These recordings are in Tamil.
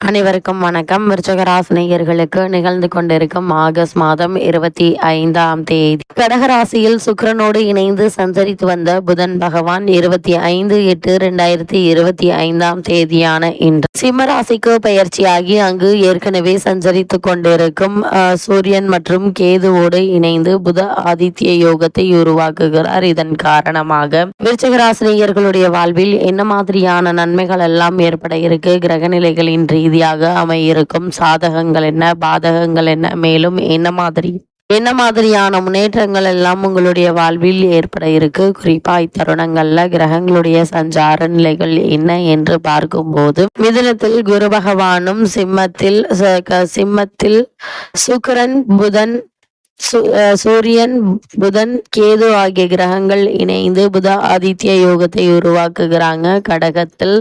அனைவருக்கும் வணக்கம். விருச்சகராசினியர்களுக்கு நிகழ்ந்து கொண்டிருக்கும் ஆகஸ்ட் மாதம் இருபத்தி ஐந்தாம் தேதி. கடகராசியில் சுக்கிரனோடு இணைந்து சஞ்சரித்து வந்த புதன் பகவான் இருபத்தி ஐந்து எட்டு இரண்டாயிரத்தி இருபத்தி ஐந்தாம் தேதியான இன்று. சிம்மராசிக்கு பயிற்சியாகி அங்கு ஏற்கனவே சஞ்சரித்து கொண்டிருக்கும் அஹ், சூரியன் மற்றும் கேதுவோடு இணைந்து புத ஆதித்ய யோகத்தை உருவாக்குகிறார். இதன் காரணமாக விருச்சகராசினியர்களுடைய வாழ்வில் என்ன மாதிரியான நன்மைகள் எல்லாம் ஏற்பட இருக்கு? கிரகநிலைகளின் ரீதியாக அமையிருக்கும். சாதகங்கள் என்ன? பாதகங்கள் என்ன? மேலும் என்ன மாதிரி? என்ன மாதிரியான முன்னேற்றங்கள் எல்லாம் உங்களுடைய வாழ்வில் ஏற்பட இருக்கு? குறிப்பா இத்தருணங்கள்ல கிரகங்களுடைய சஞ்சார நிலைகள் என்ன என்று பார்க்கும்போது மிதுனத்தில் குரு பகவானும் சிம்மத்தில் சிம்மத்தில் சுக்கரன் புதன் அஹ் சூரியன் புதன் கேது ஆகிய கிரகங்கள் இணைந்து புத ஆதித்ய யோகத்தை உருவாக்குகிறாங்க. கடகத்தில்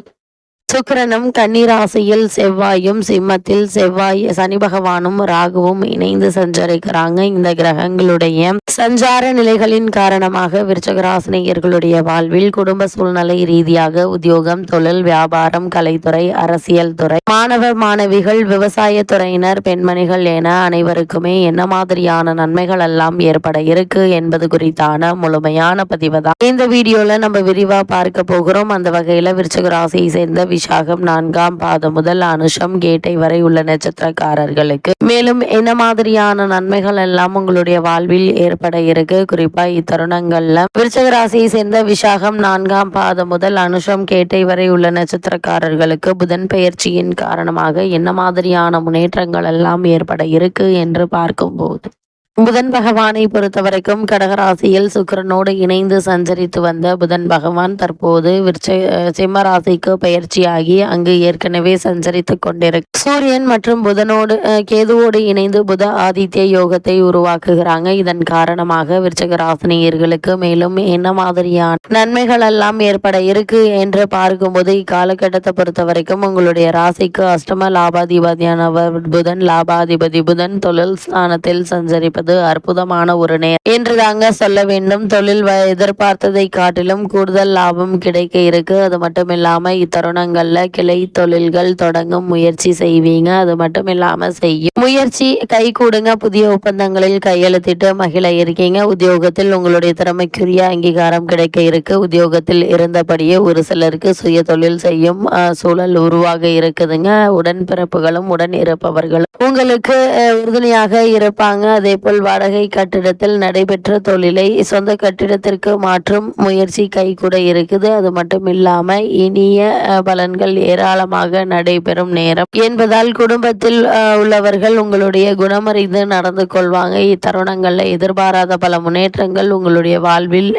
சுக்கிரனும் கன்னிராசியில் செவ்வாயும் சிம்மத்தில் செவ்வாய் சனி பகவானும் ராகுவும் இணைந்து சஞ்சரிக்கிறாங்க. இந்த கிரகங்களுடைய சஞ்சார நிலைகளின் காரணமாக விருச்சகராசினியர்களுடைய வாழ்வில் குடும்ப சூழ்நிலை ரீதியாக உத்தியோகம் தொழில் வியாபாரம் கலைத்துறை அரசியல் துறை மாணவ மாணவிகள் விவசாய துறையினர் பெண்மணிகள் என அனைவருக்குமே என்ன மாதிரியான நன்மைகள் எல்லாம் ஏற்பட இருக்கு என்பது குறித்தான முழுமையான பதிவு தான் இந்த வீடியோல நம்ம விரிவா பார்க்க போகிறோம். அந்த வகையில விருச்சகராசியை சேர்ந்த விசாகம் நான்காம் பாதம் முதல் அனுஷம் கேட்டை வரை உள்ள நட்சத்திரக்காரர்களுக்கு. மேலும் என்ன மாதிரியான நன்மைகள் எல்லாம் உங்களுடைய வாழ்வில் ஏற்பட இருக்கு? குறிப்பா இத்தருணங்கள்ல. விருச்சக ராசியை சேர்ந்த விசாகம் நான்காம் பாதம் முதல் அனுஷம் கேட்டை வரை உள்ள நட்சத்திரக்காரர்களுக்கு புதன் பெயர்ச்சியின் காரணமாக என்ன மாதிரியான முன்னேற்றங்கள் எல்லாம் ஏற்பட இருக்கு என்று பார்க்கும்போது. புதன் பகவானை பொறுத்தவரைக்கும் கடகராசியில் சுக்கிரனோடு இணைந்து சஞ்சரித்து வந்த புதன் பகவான் தற்போது விருச்ச சிம்மராசிக்கு பயிற்சியாகி அங்கு ஏற்கனவே சஞ்சரித்து கொண்டிருக்கு சூரியன் மற்றும் புதனோடு கேதுவோடு இணைந்து புத ஆதித்ய யோகத்தை உருவாக்குகிறாங்க. இதன் காரணமாக விருச்சக ராசினியர்களுக்கு மேலும் என்ன மாதிரியான நன்மைகள் எல்லாம் ஏற்பட இருக்கு என்று பார்க்கும்போது இக்காலகட்டத்தை பொறுத்த வரைக்கும் உங்களுடைய ராசிக்கு அஷ்டம லாபாதிபதியானவர் புதன் லாபாதிபதி புதன் தொழில் ஸ்தானத்தில் சஞ்சரிப்பது அற்புதமான ஒரு நேரம். என்று தாங்க சொல்ல வேண்டும். தொழில் வ- எதிர்பார்த்ததை காட்டிலும் கூடுதல் லாபம் கிடைக்க இருக்கு. அது மட்டும் இல்லாம இத்தருணங்கள்ல கிளை தொழில்கள் தொடங்கும் முயற்சி செய்வீங்க. அது மட்டும் இல்லாம செய்யும் முயற்சி கை கூடுங்க. புதிய ஒப்பந்தங்களில் கையெழுத்திட்டு மகிழ இருக்கீங்க. உத்தியோகத்தில் உங்களுடைய திறமைக்குரிய அங்கீகாரம் கிடைக்க இருக்கு. உத்தியோகத்தில் இருந்தபடியே ஒரு சிலருக்கு சுய தொழில் செய்யும் சூழல் உருவாக இருக்குதுங்க. உடன்பிறப்புகளும் உடன் இருப்பவர்களும். உங்களுக்கு உறுதுணையாக இருப்பாங்க. அதே போல் வாடகை கட்டிடத்தில் நடைபெற்ற தொழிலை சொந்த கட்டிடத்திற்கு மாற்றும் முயற்சி கை கூட இருக்குது. அது மட்டும் இல்லாம இனிய பலன்கள் ஏராளமாக நடைபெறும் நேரம். என்பதால் குடும்பத்தில் உள்ளவர்கள் உங்களுடைய குணமறிந்து நடந்து கொள்வாங்க. இத்தருணங்கள்ல எதிர்பாராத பல முன்னேற்றங்கள் உங்களுடைய வாழ்வில்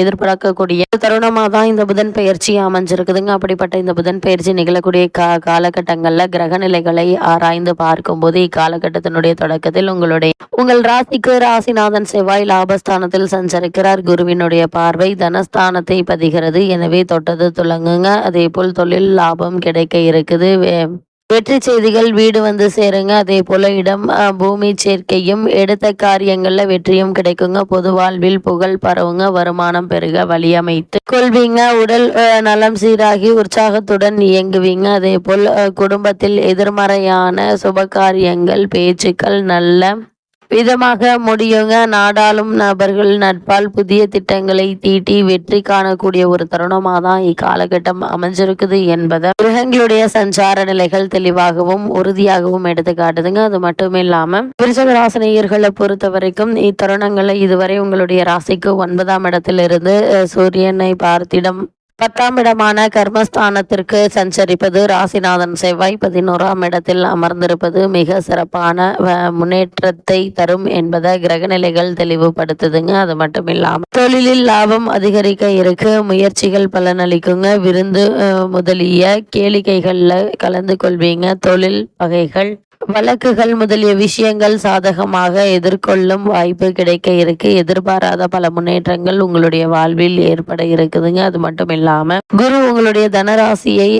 எதிர்பார்க்கக்கூடிய தருணமாக தான் இந்த புதன் பயிற்சி அமைஞ்சிருக்குதுங்க. அப்படிப்பட்ட இந்த புதன் பயிற்சி நிகழக்கூடிய கா காலகட்டங்கள்ல கிரக நிலைகளை ஆராய்ந்து பார்க்கும்போது இக்காலகட்டத்தினுடைய தொடக்கத்தில் உங்களுடைய உங்கள் ராசிக்கு ராசிநாதன் செவ்வாய் லாபஸ்தானத்தில் சஞ்சரிக்கிறார். குருவினுடைய பார்வை தனஸ்தானத்தை பதிகிறது. எனவே தொட்டது துலங்குங்க. அதே போல் தொழில் லாபம் கிடைக்க இருக்குது. வே- வெற்றி செய்திகள் வீடு வந்து சேருங்க. அதே போல இடம் பூமி சேர்க்கையும் எடுத்த காரியங்கள்ல வெற்றியும் கிடைக்குங்க. பொது வாழ்வில் புகழ் பரவுங்க. வருமானம் பெருக வழியமைத்து கொள்வீங்க. உடல் நலம் சீராகி உற்சாகத்துடன் இயங்குவீங்க. அதே போல் குடும்பத்தில் எதிர்மறையான சுப காரியங்கள் பேச்சுக்கள் நல்ல விதமாக முடியுங்க. நாடாளும் நபர்கள் நட்பால் புதிய திட்டங்களை தீட்டி வெற்றி காணக்கூடிய ஒரு தருணமாக தான் இக்காலகட்டம் அமைஞ்சிருக்குது என்பதை கிரகங்களுடைய சஞ்சார நிலைகள் தெளிவாகவும் உறுதியாகவும் எடுத்து காட்டுதுங்க. அது மட்டும் இல்லாம விருச்சக ராசினியர்களை பொறுத்த வரைக்கும் இத்தருணங்களை இதுவரை உங்களுடைய ராசிக்கு ஒன்பதாம் இடத்திலிருந்து சூரியனை பார்த்திடம் பத்தாம் இடமான கர்மஸ்தானத்திற்கு சஞ்சரிப்பது ராசிநாதன் செவ்வாய். பதினோராம் இடத்தில் அமர்ந்திருப்பது மிக சிறப்பான வ- முன்னேற்றத்தை தரும் என்பதை கிரகநிலைகள் தெளிவுபடுத்துதுங்க. அது மட்டும் இல்லாமல் தொழிலில் லாபம் அதிகரிக்க இருக்கு. முயற்சிகள் பலனளிக்குங்க. விருந்து முதலிய கேளிக்கைகளில் கலந்து கொள்வீங்க. தொழில் வகைகள் வழக்குகள் முதலிய விஷயங்கள் சாதகமாக எதிர்கொள்ளும் வாய்ப்பு கிடைக்க இருக்கு. எதிர்பாராத பல முன்னேற்றங்கள் உங்களுடைய வாழ்வில் ஏற்பட இருக்குதுங்க. அது மட்டும் இல்லாம குரு உங்களுடைய தனராசியை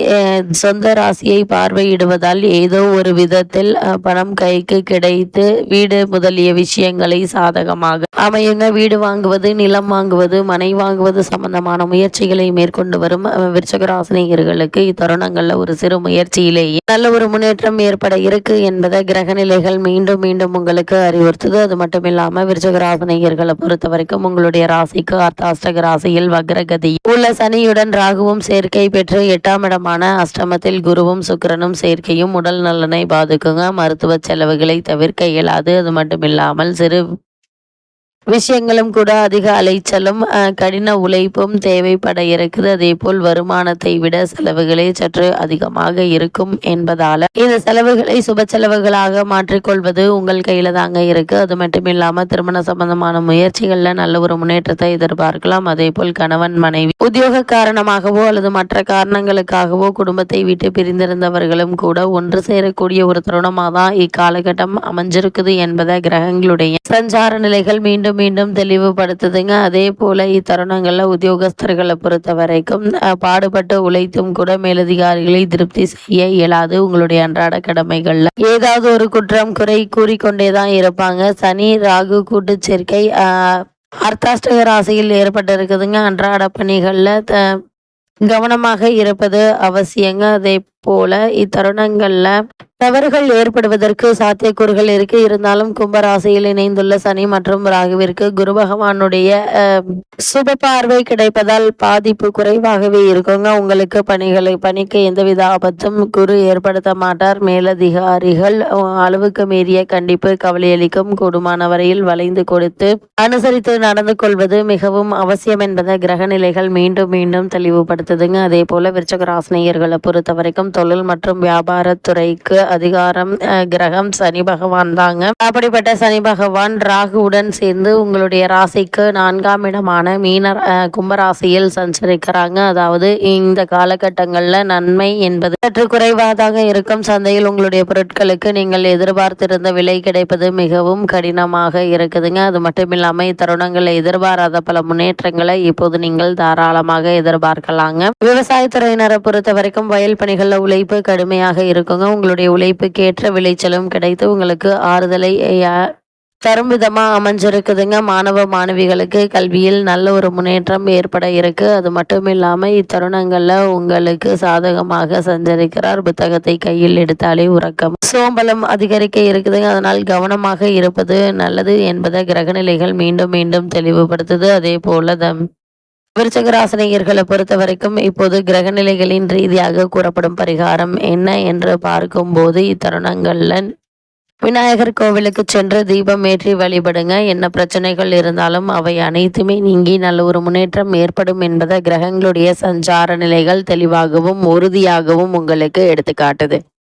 சொந்த ராசியை பார்வையிடுவதால் ஏதோ ஒரு விதத்தில் பணம் கைக்கு கிடைத்து வீடு முதலிய விஷயங்களை சாதகமாக அமையுங்க. வீடு வாங்குவது நிலம் வாங்குவது மனை வாங்குவது சம்பந்தமான முயற்சிகளை மேற்கொண்டு வரும் விருச்சகராசினியர்களுக்கு இத்தருணங்கள்ல ஒரு சிறு முயற்சியிலேயே நல்ல ஒரு முன்னேற்றம் ஏற்பட இருக்கு. என்பதை கிரக நிலைகள் மீண்டும் மீண்டும் உங்களுக்கு அறிவுறுத்துது. அது மட்டும் இல்லாம விருச்சிக ராசினியர்களை பொறுத்த வரைக்கும் உங்களுடைய ராசிக்கு அர்த்தாஷ்டக ராசியில் வக்ரகதி. உள்ள சனியுடன் ராகுவும் சேர்க்கை பெற்று எட்டாம் இடமான அஷ்டமத்தில் குருவும் சுக்கிரனும் சேர்க்கையும் உடல் நலனை பாதிக்குங்க. மருத்துவ செலவுகளை தவிர்க்க இயலாது. அது மட்டும் இல்லாமல் சிறு விஷயங்களும் கூட அதிக அலைச்சலும் கடின உழைப்பும் தேவைப்பட இருக்குது அதே போல் வருமானத்தை விட செலவுகளே சற்று அதிகமாக இருக்கும் என்பதால இந்த செலவுகளை சுப செலவுகளாக மாற்றிக்கொள்வது உங்கள் கையில தாங்க இருக்கு. அது மட்டும் இல்லாம திருமண சம்பந்தமான முயற்சிகள்ல நல்ல ஒரு முன்னேற்றத்தை எதிர்பார்க்கலாம். அதே போல் கணவன் மனைவி உத்தியோக காரணமாகவோ அல்லது மற்ற காரணங்களுக்காகவோ குடும்பத்தை விட்டு பிரிந்திருந்தவர்களும் கூட ஒன்று சேரக்கூடிய ஒரு தருணமாக தான் இக்காலகட்டம் அமைஞ்சிருக்குது என்பதை கிரகங்களுடைய சஞ்சார நிலைகள் மீண்டும் மீண்டும் தெளிவுபடுத்துதுங்க. அதே போல இத்தருணங்களில் உத்தியோகஸ்தர்களை பொறுத்த வரைக்கும் பாடுபட்டு உழைத்தும் கூட மேலதிகாரிகளை திருப்தி செய்ய இயலாது உங்களுடைய அன்றாட கடமைகள்ல. ஏதாவது ஒரு குற்றம் குறை கூறிக்கொண்டே தான் இருப்பாங்க. சனி ராகு கூட்டு சேர்க்கை அர்த்தாஷ்டக ராசியில் ஏற்பட்டிருக்குதுங்க. அன்றாட பணிகளில் த கவனமாக இருப்பது அவசியங்க. அதே போல இத்தருணங்கள்ல தவறுகள் ஏற்படுவதற்கு சாத்தியக்கூறுகள் இருக்கு. இருந்தாலும் கும்பராசியில் இணைந்துள்ள சனி மற்றும் ராகுவிற்கு குரு பகவானுடைய சுப பார்வை கிடைப்பதால் பாதிப்பு குறைவாகவே இருக்குங்க. உங்களுக்கு பணிகளை பணிக்கு எந்தவித ஆபத்தும் குரு ஏற்படுத்த மாட்டார். மேலதிகாரிகள் அளவுக்கு மீறிய கண்டிப்பு கவலையளிக்கும் கூடுமான வரையில் வளைந்து கொடுத்து அனுசரித்து நடந்து கொள்வது மிகவும் அவசியம் என்பதை கிரக நிலைகள் மீண்டும் மீண்டும் தெளிவுபடுத்துதுங்க. அதே போல விருச்சக ராசினியர்களை பொறுத்த வரைக்கும் தொழில் மற்றும் வியாபாரத்துறைக்கு அதிகாரம் கிரகம் சனி பகவான் தாங்க. அப்படிப்பட்ட சனி பகவான் ராகுவுடன் சேர்ந்து உங்களுடைய ராசிக்கு நான்காம் இடமான மீன கும்பராசியில் சஞ்சரிக்கிறாங்க. அதாவது இந்த காலகட்டங்களில் நன்மை என்பது சற்று குறைவாதாக இருக்கும். சந்தையில் உங்களுடைய பொருட்களுக்கு நீங்கள் எதிர்பார்த்திருந்த விலை கிடைப்பது மிகவும் கடினமாக இருக்குதுங்க. அது மட்டும் இல்லாமல் இத்தருணங்களில் எதிர்பாராத பல முன்னேற்றங்களை இப்போது நீங்கள் தாராளமாக எதிர்பார்க்கலாங்க. விவசாயத்துறையினரை பொறுத்த வரைக்கும் வயல் பணிகளில் உழைப்பு கடுமையாக இருக்குங்க. உங்களுடைய உழைப்புக்கேற்ற விளைச்சலும் கிடைத்து உங்களுக்கு ஆறுதலை தரும் விதமாக அமைஞ்சிருக்குதுங்க. மாணவ மாணவிகளுக்கு கல்வியில் நல்ல ஒரு முன்னேற்றம் ஏற்பட இருக்கு. அது மட்டும் இல்லாமல் இத்தருணங்களில் உங்களுக்கு சாதகமாக சஞ்சரிக்கிறார். புத்தகத்தை கையில் எடுத்தாலே உறக்கம். சோம்பலம் அதிகரிக்க இருக்குதுங்க. அதனால் கவனமாக இருப்பது நல்லது என்பதை கிரகநிலைகள் மீண்டும் மீண்டும் தெளிவுபடுத்துது. அதே போல தம் விருச்சகராசனிகர்களை பொறுத்த வரைக்கும் இப்போது கிரகநிலைகளின் ரீதியாக கூறப்படும் பரிகாரம் என்ன என்று பார்க்கும்போது இத்தருணங்கள்ல விநாயகர் கோவிலுக்கு சென்று தீபம் ஏற்றி வழிபடுங்க. என்ன பிரச்சனைகள் இருந்தாலும் அவை அனைத்துமே நீங்கி நல்ல ஒரு முன்னேற்றம் ஏற்படும் என்பதை கிரகங்களுடைய சஞ்சார நிலைகள் தெளிவாகவும் உறுதியாகவும் உங்களுக்கு எடுத்துக்காட்டுது.